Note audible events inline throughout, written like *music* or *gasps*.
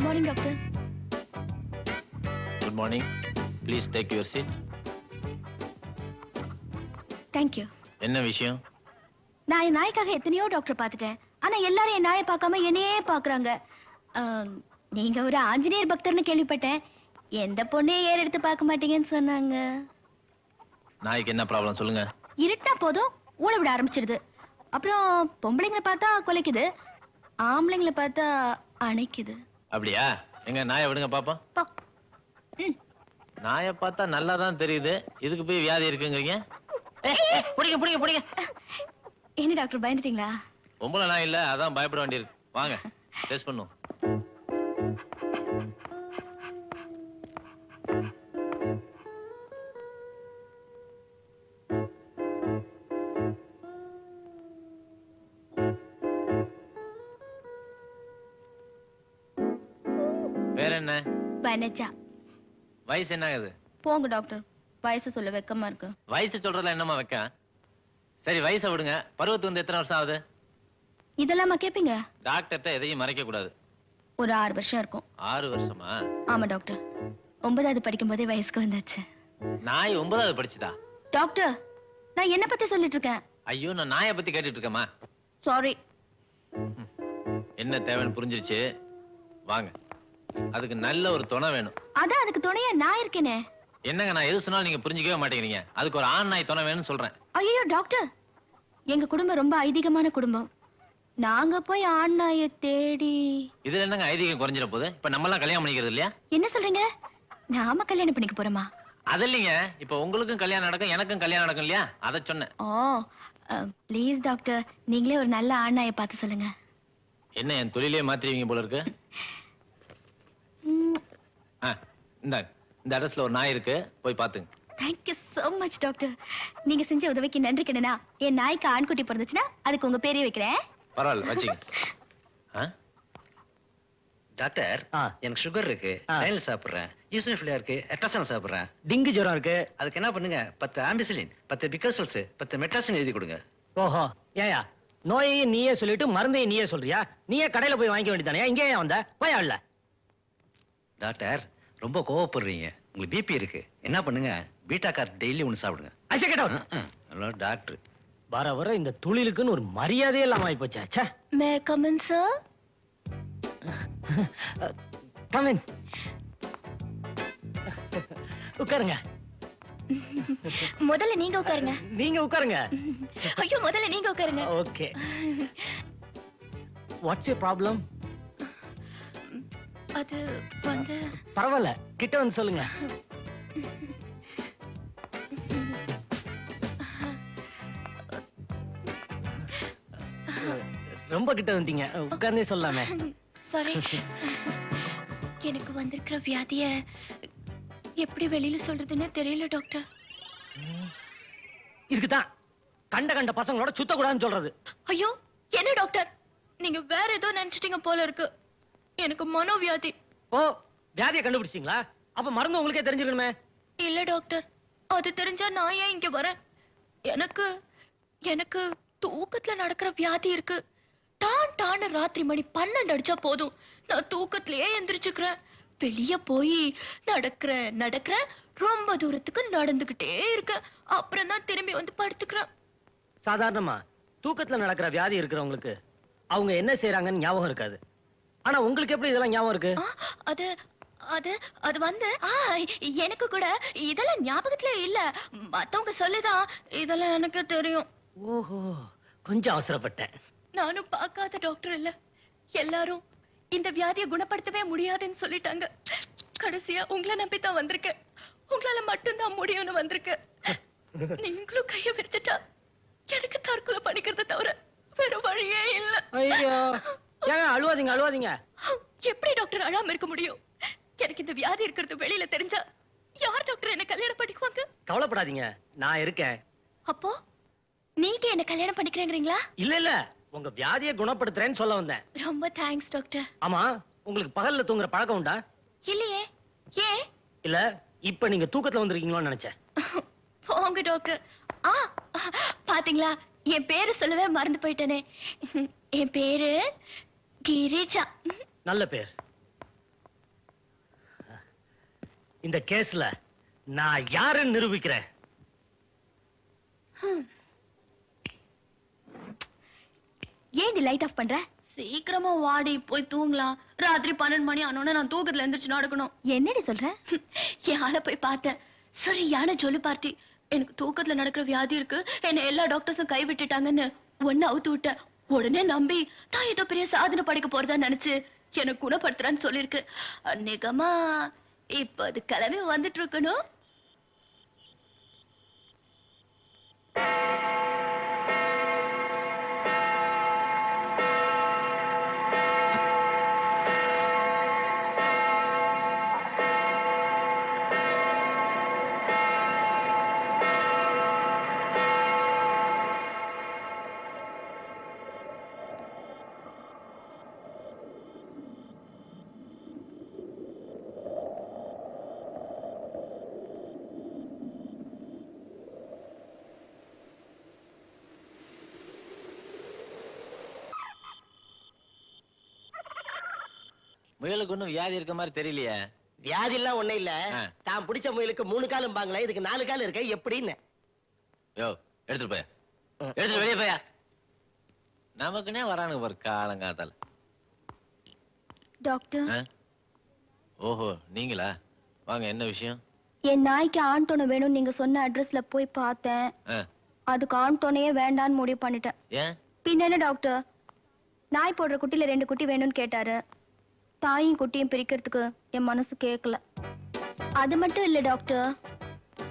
Good morning doctor good morning please take your seat thank you என்ன விஷயம்? நான் என் நாய்க்காக எத்தனையோ டாக்டர் பார்த்துட்டேன். ஆனா எல்லாரும் என் நாயை பார்க்காம என்னையே பார்க்கறாங்க. நீங்க ஒரு ஆஞ்சநேயர் பக்தர்னு கேள்விப்பட்டேன். எந்த பொண்ணையும் ஏற எடுத்து பார்க்க மாட்டீங்கன்னு சொன்னாங்க. நாய்க்கு என்ன ப்ராப்ளம் சொல்லுங்க. இருட்டா போதும் ஊழ விட ஆரம்பிச்சிடுது. அப்புறம் பொம்பளைங்களை பார்த்தா கொலைக்குது ஆம்பளைங்களை பார்த்தா அணைக்குது. அப்படியா? எங்க நாயை விடுங்க பாப்போம். பா. ம். நாயை பார்த்தா நல்லா தான் தெரியுது. இதுக்கு போய் வியாதி இருக்குங்கிறீங்க? பிடிங்க பிடிங்க பிடிங்க. என்ன டாக்டர் பயந்துட்டீங்களா? பொம்பளை நாய் இல்ல அதான் பயப்பட வேண்டியிருக்கு. வாங்க டெஸ்ட் பண்ணுவோம். வேற என்ன? வனஜா வயசு என்ன ஆகுது போங்க டாக்டர் வயசு சொல்ல வெக்கமா இருக்கு. வயசு சொல்றதுல என்னமா வைக்க சரி வயசை விடுங்க. பருவத்து வந்து எத்தனை வருஷம் ஆகுது? இதெல்லாமா கேப்பீங்க? டாக்டர்கிட்ட எதையும் மறைக்க கூடாது. ஒரு ஆறு வருஷம் இருக்கும். ஆறு வருஷமா? ஆமா டாக்டர் ஒன்பதாவது படிக்கும் போதே வயசுக்கு வந்தாச்சு. நாய் ஒன்பதாவது படிச்சுதா? டாக்டர் நான் என்ன பத்தி சொல்லிட்டு இருக்கேன். ஐயோ நான் நாயை பத்தி கேட்டுட்டு இருக்கேம்மா. சாரி என்ன தேவைன்னு புரிஞ்சிருச்சு. வாங்க. அதுக்கு நல்ல ஒரு துணை வேணும். அதான் அதுக்கு துணையா நான் இருக்கேனே. என்னங்க நான் எது சொன்னாலும் நீங்க புரிஞ்சுக்கவே மாட்டேங்கிறீங்க. அதுக்கு ஒரு ஆண் நாய் துணை வேணும்னு சொல்றேன். ஐயோ டாக்டர். எங்க குடும்பம் ரொம்ப ஐதீகமான குடும்பம். நாங்க போய் ஆண் நாயை தேடி இதுல என்னங்க ஐதீகம் குறைஞ்சிட போகுது? இப்ப நம்ம எல்லாம் கல்யாணம் பண்ணிக்கிறது இல்லையா? என்ன சொல்றீங்க? நாம கல்யாணம் பண்ணிக்க போறோமா? அது இல்லைங்க. இப்ப உங்களுக்கும் கல்யாணம் நடக்கும் எனக்கும் கல்யாணம் நடக்கும் இல்லையா? அதை சொன்னேன். Oh please doctor. நீங்களே ஒரு நல்ல ஆண் நாயை பார்த்து சொல்லுங்க. என்ன என் தொழிலே மாத்திருவீங்க போல இருக்கு? ஆ, இந்தாங்க இந்த அட்ரஸ்ல ஒரு நாய் இருக்கு. போய் பாத்துங்க. தேங்க்யூ so மச் டாக்டர் நீங்க செஞ்ச உதவிக்கு நன்றி கிடனா என் நாய்க்கு ஆண்குட்டி பிறந்துச்சுன்னா அதுக்கு உங்க பேரே வைக்கிறேன். பரவாயில்ல வச்சுங்க. *laughs* ஆ? டாக்டர். எனக்கு சுகர் இருக்கு. டைல் சாப்பிடுறேன். யூசனிஃபிலியா இருக்கு. எட்ரசன் சாப்பிடுறேன். டிங்கு ஜுரம் இருக்கு. அதுக்கு என்ன பண்ணுங்க? பத்து ஆம்பிசிலின் பத்து பிகாசல்ஸ் பத்து மெட்ராசின் எழுதி கொடுங்க. ஓஹோ ஏயா நோயையும் நீயே சொல்லிட்டு மருந்தையும் நீயே சொல்றியா? நீயே கடையில போய் வாங்கிக்க வேண்டியதானே இங்கே ஏன் வந்த. போயா இல்ல டாக்டர் ரொம்ப கோவப்படுறீங்க. உங்களுக்கு பிபி இருக்கு. என்ன பண்ணுங்க? பீட்டா கார் டெய்லி ஒன்று சாப்பிடுங்க. Hello doctor. வர வர இந்த தொழிலுக்குன்னு ஒரு மரியாதையே இல்லாம ஆகி போச்சா. மே கமன் சார் கமின் உட்காருங்க. முதல்ல நீங்க உட்காருங்க. நீங்க உட்காருங்க. ஐயோ முதல்ல நீங்க உட்காருங்க. ஓகே வாட்ஸ் யூ ப்ராப்ளம் அது வந்து பரவாயில்ல. கிட்ட வந்து சொல்லுங்க. ரொம்ப கிட்ட வந்தீங்க. உட்கார்ந்தே சொல்லாமே. சாரி எனக்கு வந்திருக்கிற வியாதிய எப்படி வெளியில சொல்றதுன்னு தெரியல டாக்டர் இருக்குதான். கண்ட கண்ட பசங்களோட சுத்தக்கூடாதுன்னு சொல்றது. ஐயோ என்ன டாக்டர் நீங்க வேற ஏதோ நினைச்சிட்டீங்க போல இருக்கு. எனக்கு மனோவியாதி. ஓ வியாதியை கண்டுபிடிச்சிங்களா அப்ப மருந்து உங்களுக்கே தெரிஞ்சிருக்கணுமே. இல்ல டாக்டர். அது தெரிஞ்சா நான் ஏன் இங்க வரேன்? எனக்கு எனக்கு தூக்கத்துல நடக்கிற வியாதி இருக்கு. டான் டான ராத்திரி மணி பன்னெண்டு அடிச்சா போதும். நான் தூக்கத்திலேயே எந்திரிச்சுக்கிறேன். வெளிய போய் நடக்கிறேன் நடக்கிறேன் ரொம்ப தூரத்துக்கு நடந்துகிட்டே இருக்கேன். அப்புறம் தான் திரும்பி வந்து படுத்துக்கிறேன். சாதாரணமா தூக்கத்துல நடக்கிற வியாதி இருக்கிறவங்களுக்கு அவங்க என்ன செய்யறாங்கன்னு ஞாபகம் இருக்காது. ஆனா உங்களுக்கு எப்படி இதெல்லாம் ஞாபகம் இருக்கு? அது அது அது வந்து எனக்கு கூட இதெல்லாம் ஞாபகத்துல இல்ல. மத்தவங்க சொல்லுதான் இதெல்லாம் எனக்கு தெரியும். ஓஹோ கொஞ்சம் அவசரப்பட்டேன். நானும் பார்க்காத டாக்டர் இல்ல. எல்லாரும் இந்த வியாதியை குணப்படுத்தவே முடியாதுன்னு சொல்லிட்டாங்க. கடைசியா உங்களை நம்பி தான் வந்திருக்கேன். உங்களால மட்டும்தான் முடியும்னு வந்திருக்கேன். *laughs* நீங்களும் கைய விரிச்சிட்டா எனக்கு தற்கொலை பண்ணிக்கிறத தவிர வேற வழியே இல்ல. ஐயோ. ஏங்க அழுவாதீங்க அழுவாதீங்க. எப்படி டாக்டர் அழாம இருக்க முடியும்? எனக்கு இந்த வியாதி இருக்கிறது வெளியில தெரிஞ்சா யார் டாக்டர் என்ன கல்யாணம் பண்ணிக்குவாங்க? கவலைப்படாதீங்க நான் இருக்கேன். அப்போ நீங்க என்ன கல்யாணம் பண்ணிக்கிறீங்களா இல்ல இல்ல உங்க வியாதியை குணப்படுத்துறேன்னு சொல்ல வந்தேன். ரொம்ப தேங்க்ஸ் டாக்டர். ஆமா உங்களுக்கு பகல்ல தூங்குற பழக்கம் உண்டா? இல்லையே ஏன்? இல்ல இப்ப நீங்க தூக்கத்துல வந்திருக்கீங்களோன்னு நினைச்சேன். போங்க டாக்டர். ஆ பாத்தீங்களா? என் பேரு சொல்லவே மறந்து போயிட்டேனே. என் பேரு கிரிஜா. நல்ல பேர். இந்த கேஸ்ல நான் யாருன்னு நிரூபிக்கிறேன்? ஏன் நீ லைட் ஆஃப் பண்ற? சீக்கிரமா வாடி போய் தூங்கலாம் ராத்திரி பன்னெண்டு மணி ஆனோன்னு நான் தூக்கத்துல எந்திரிச்சு நடக்கணும். என்னடி சொல்ற? என் ஆளை போய் பார்த்தேன். சரியான ஜொலி பார்ட்டி. எனக்கு தூக்கத்துல நடக்கிற வியாதி இருக்கு. என்ன எல்லா டாக்டர்ஸும் கை விட்டுட்டாங்கன்னு ஒன்னு அவுத்து விட்டேன். உடனே நம்பி தான் ஏதோ பெரிய சாதனை படைக்க போறதா நினைச்சு எனக்கு குணப்படுத்துறான்னு சொல்லிருக்கு. நிகமா இப்ப அது கிளம்பி வந்துட்டு இருக்கணும். முயலுக்கு ஒண்ணும் வியாதி இருக்க மாதிரி தெரியலையே. வியாதி எல்லாம் ஒண்ணு இல்ல. தான் பிடிச்ச முயலுக்கு மூணு காலும் பாங்களே இதுக்கு நாலு கால் இருக்க எப்படின்னு. யோ எடுத்துட்டு போயா. எடுத்துட்டு வெளியே போயா. நமக்குனே வரானுங்க பாரு காலங்காத்தால. டாக்டர்? ஓஹோ நீங்களா? வாங்க என்ன விஷயம்? என் நாய்க்கு ஆண் துணை வேணும்னு நீங்க சொன்ன அட்ரஸ்ல போய் பார்த்தேன். அதுக்கு ஆண் துணையே வேண்டான்னு முடிவு பண்ணிட்டேன். ஏன்? பின்ன என்ன டாக்டர்? நாய் போடுற குட்டில ரெண்டு குட்டி வேணும்னு கேட்டாரு. தாயும் குட்டியும் பிரிக்கிறதுக்கு என் மனசு கேட்கல அது மட்டும் இல்ல டாக்டர்.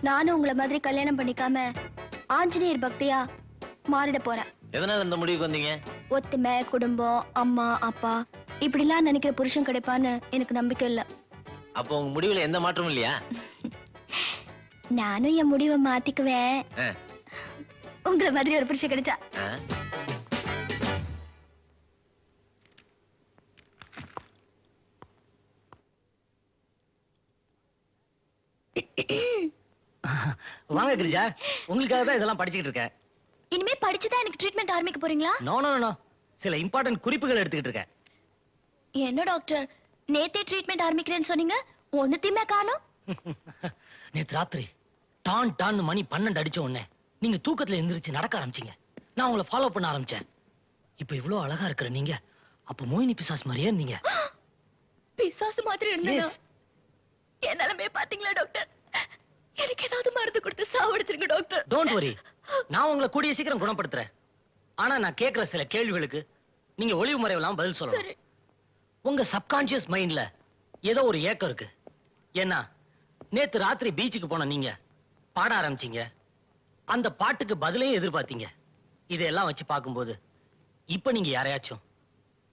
நானும் உங்களை மாதிரி கல்யாணம் பண்ணிக்காம ஆஞ்சநேயர் பக்தியா மாறிட போறேன். எதனால இந்த முடிவுக்கு வந்தீங்க? ஒத்துமை குடும்பம் அம்மா அப்பா இப்படிலாம் நினைக்கிற புருஷன் கிடைப்பான்னு எனக்கு நம்பிக்கை இல்ல. அப்போ உங்க முடிவுல எந்த மாற்றமும் இல்லையா? நானும் என் முடிவை மாத்திக்குவேன். உங்களை மாதிரி ஒரு புருஷன் கிடைச்சா. *laughs* வாங்க கிரிஜா உங்களுக்காக தான் இதெல்லாம் படிச்சுக்கிட்டு இருக்கேன். இனிமே படிச்சுதான் எனக்கு ட்ரீட்மெண்ட் ஆரம்பிக்க போறீங்களா? நோ நோ நோ சில இம்பார்ட்டன்ட் குறிப்புகள் எடுத்துக்கிட்டு இருக்கேன். என்ன டாக்டர் நேத்தே ட்ரீட்மெண்ட் ஆரம்பிக்கிறேன்னு சொன்னீங்க ஒண்ணுத்தையுமே காணோம். *laughs* நேத்து ராத்திரி டான் டான் மணி பன்னெண்டு அடிச்ச உடனே நீங்க தூக்கத்துல எந்திரிச்சு நடக்க ஆரம்பிச்சீங்க. நான் உங்களை ஃபாலோ பண்ண ஆரம்பிச்சேன். இப்போ இவ்வளவு அழகா இருக்கிற நீங்க அப்ப மோகினி பிசாஸ் மாதிரியே இருந்தீங்க. *gasps* பிசாசு மாதிரி இருந்தேனா? Yes. என் நிலைமைய பாத்தீங்களா டாக்டர் எனக்கு ஏதாவது மருந்து கொடுத்து சாவடிச்சிருங்க டாக்டர் டோன்ட் வரி நான் உங்களை கூடிய சீக்கிரம் குணப்படுத்துறேன். ஆனா நான் கேட்கிற சில கேள்விகளுக்கு நீங்க ஒளிவு மறைவெல்லாம் பதில் சொல்லணும். உங்க சப்கான்சியஸ் மைண்ட்ல ஏதோ ஒரு ஏக்கம் இருக்கு. ஏன்னா நேத்து ராத்திரி பீச்சுக்கு போன நீங்க பாட ஆரம்பிச்சீங்க. அந்த பாட்டுக்கு பதிலையும் எதிர்பார்த்தீங்க. இதெல்லாம் வச்சு பார்க்கும்போது இப்ப நீங்க யாரையாச்சும்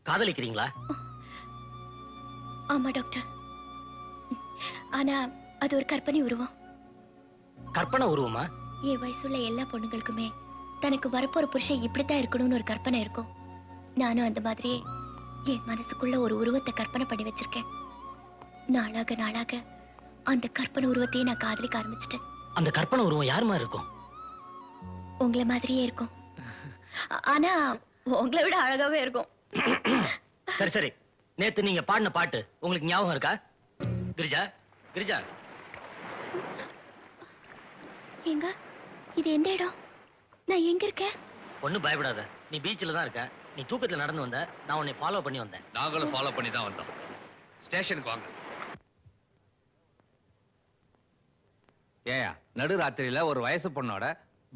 காதலிக்கிறீங்களா? ஆமா டாக்டர் ஆனா அது ஒரு கற்பனை உருவம். கற்பனை உருவமா? என் வயசுள்ள எல்லா பொண்ணுங்களுக்குமே தனக்கு வரப்போற புருஷன் இப்படித்தான் இருக்கணும்னு ஒரு கற்பனை இருக்கும். நானும் அந்த மாதிரியே என் மனசுக்குள்ள ஒரு உருவத்தை கற்பனை பண்ணி வச்சிருக்கேன். நாளாக நாளாக அந்த கற்பனை உருவத்தையே நான் காதலிக்க ஆரம்பிச்சிட்டேன். அந்த கற்பனை உருவம் யாருமா இருக்கும்? உங்களை மாதிரியே இருக்கும். ஆனா உங்களை விட அழகாவே இருக்கும். சரி சரி. நேத்து நீங்க பாடின பாட்டு உங்களுக்கு ஞாபகம் இருக்கா? கிரிஜா? கிரிஜா. எங்க? இது எந்த இடம்? நான் எங்க இருக்கேன்? ஒண்ணும் பயப்படாத. நீ பீச்ல தான் இருக்க. நீ தூக்கத்துல நடந்து வந்த. நான் உன்னை ஃபாலோ பண்ணி வந்தேன். நாங்களும் ஃபாலோ பண்ணி தான் வந்தோம். ஸ்டேஷனுக்கு வாங்க. ஏயா நடுராத்திரியில ஒரு வயசு பொண்ணோட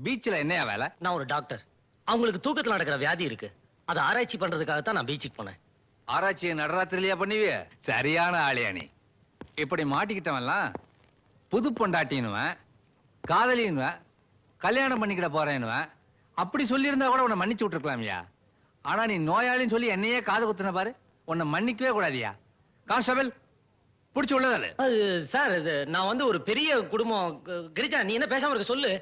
பீச்ல என்னையா வேலை? நான் ஒரு டாக்டர் அவங்களுக்கு தூக்கத்துல நடக்கிற வியாதி இருக்கு. அதை ஆராய்ச்சி பண்றதுக்காக தான் நான் பீச்சுக்கு போனேன். ஆராய்ச்சி நடுராத்திரிலையா பண்ணுவிய? சரியான ஆளியா நீ. இப்படி மாட்டிக்கிட்டவன்லாம் புது பொண்டாட்டின்னுவன் காதலின்னுவன் கல்யாணம் பண்ணிக்கிட போறேன்னுவன். அப்படி சொல்லியிருந்தா கூட உன்னை மன்னிச்சு விட்டுருக்கலாம்யா. ஆனா நீ நோயாளின்னு சொல்லி என்னையே காது குத்துன பாரு உன்னை மன்னிக்கவே கூடாதியா. கான்ஸ்டபிள் பிடிச்சி உள்ளதால அது சார் இது நான் வந்து ஒரு பெரிய குடும்பம் கிரிஜா நீ என்ன பேசாம இருக்க சொல்லு.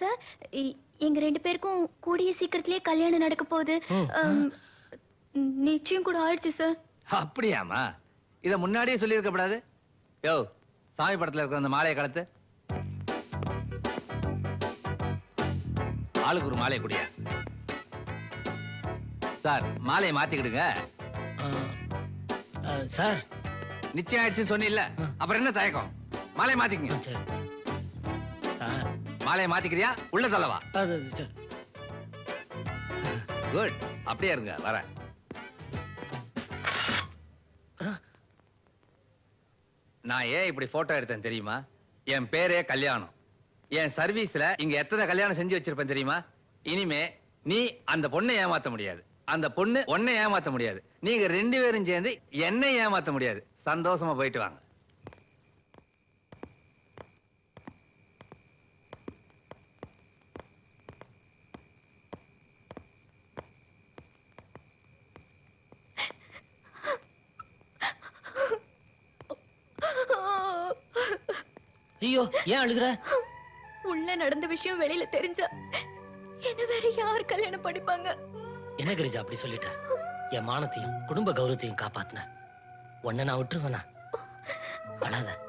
சார் எங்க ரெண்டு பேருக்கும் கூடிய சீக்கிரத்திலேயே கல்யாணம் நடக்க போகுது. நிச்சயம் கூட ஆயிடுச்சு சார். அப்படியாமா இத முன்னாடியே சொல்லியிருக்க கூடாது. யோ சாமி படத்துல இருக்கிற அந்த மாலையை கலத்து. ஆளுக்கு ஒரு மாலையை குடியா. சார் மாலையை மாத்திக்கிடுங்க. சார். நிச்சயம் ஆயிடுச்சுன்னு சொன்னில்ல. அப்புறம் என்ன தயக்கம்? மாலையை மாத்திக்கங்க. மாலையை மாத்திக்கிறியா? உள்ள தள்ளவா குட். அப்படியே இருங்க வரேன். நான் ஏன் இப்படி போட்டோ எடுத்தேன் தெரியுமா? என் பேரே கல்யாணம். என் சர்வீஸ்ல இங்க எத்தனை கல்யாணம் செஞ்சு வச்சிருப்பேன் தெரியுமா? இனிமே நீ அந்த பொண்ணை ஏமாத்த முடியாது. அந்த பொண்ணு உன்னை ஏமாத்த முடியாது. நீங்க ரெண்டு பேரும் சேர்ந்து என்னை ஏமாத்த முடியாது. சந்தோஷமா போயிட்டு வாங்க. ஐயோ ஏன் அழுகுற? உள்ள நடந்த விஷயம் வெளியில தெரிஞ்சா என்ன வேற யார் கல்யாணம் படிப்பாங்க என்ன கிரிஜா அப்படி சொல்லிட்ட? என் மானத்தையும் குடும்ப கௌரவத்தையும் காப்பாத்தின. உன்னை நான் விட்டுருவேனா? அழாத.